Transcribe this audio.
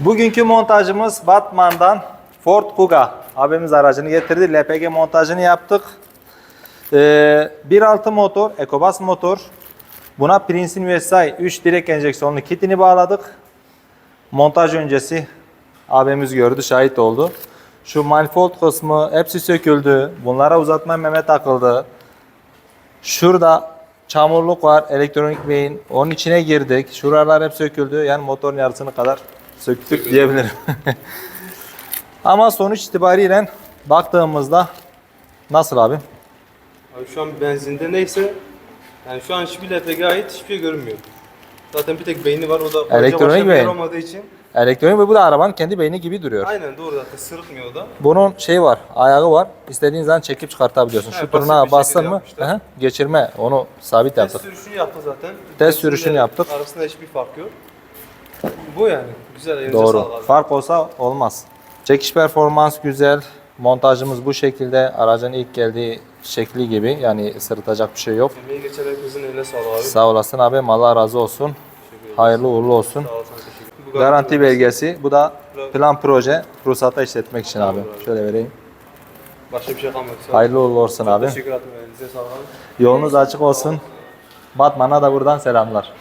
Bugünkü montajımız Batman'dan Ford Kuga. Abimiz aracını getirdi. LPG montajını yaptık. Ee, 1.6 motor, EcoBoost motor. Buna Prince'in USI 3 direk enjeksiyonlu kitini bağladık. Montaj öncesi abimiz gördü, şahit oldu. Şu manifold kısmı hepsi söküldü. Bunlara uzatma meme takıldı. Şurada çamurluk var, elektronik beyin. Onun içine girdik. Şuralar hep söküldü. Yani motorun yarısını kadar söktük diyebilirim. Ama sonuç itibariyle baktığımızda nasıl abi? Abi şu an benzinde neyse yani şu an hiçbir LPG ait hiçbir şey görünmüyor. Zaten bir tek beyni var o da Elektronik beyin. olmadığı için. Elektronik ve bu da arabanın kendi beyni gibi duruyor. Aynen doğru zaten sırıtmıyor o da. Bunun şey var, ayağı var. İstediğin zaman çekip çıkartabiliyorsun. Şu turuna bastın mı? Aha, geçirme. Onu sabit Test yaptık. sürüşünü yaptık zaten. Test sürüşünü yaptık. Arasında hiçbir fark yok. Bu yani. Güzel elinize Doğru. sağlık abi. Fark olsa olmaz. Çekiş performans güzel. Montajımız bu şekilde. Aracın ilk geldiği şekli gibi. Yani sırıtacak bir şey yok. Emeği geçen herkesin eline sağlık abi. Sağ olasın abi. Allah razı olsun. Hayırlı uğurlu olsun. Sağ ol sana teşekkür ederim. Bu Garanti belgesi. Bu da plan proje. Ruhsata işletmek için abi. Şöyle vereyim. Başka bir şey kalmadı. Sağ. Hayırlı uğurlu olsun abi. Teşekkür ederim. Elinize sağlık abi. Yolunuz açık olsun. Batman'a da buradan selamlar.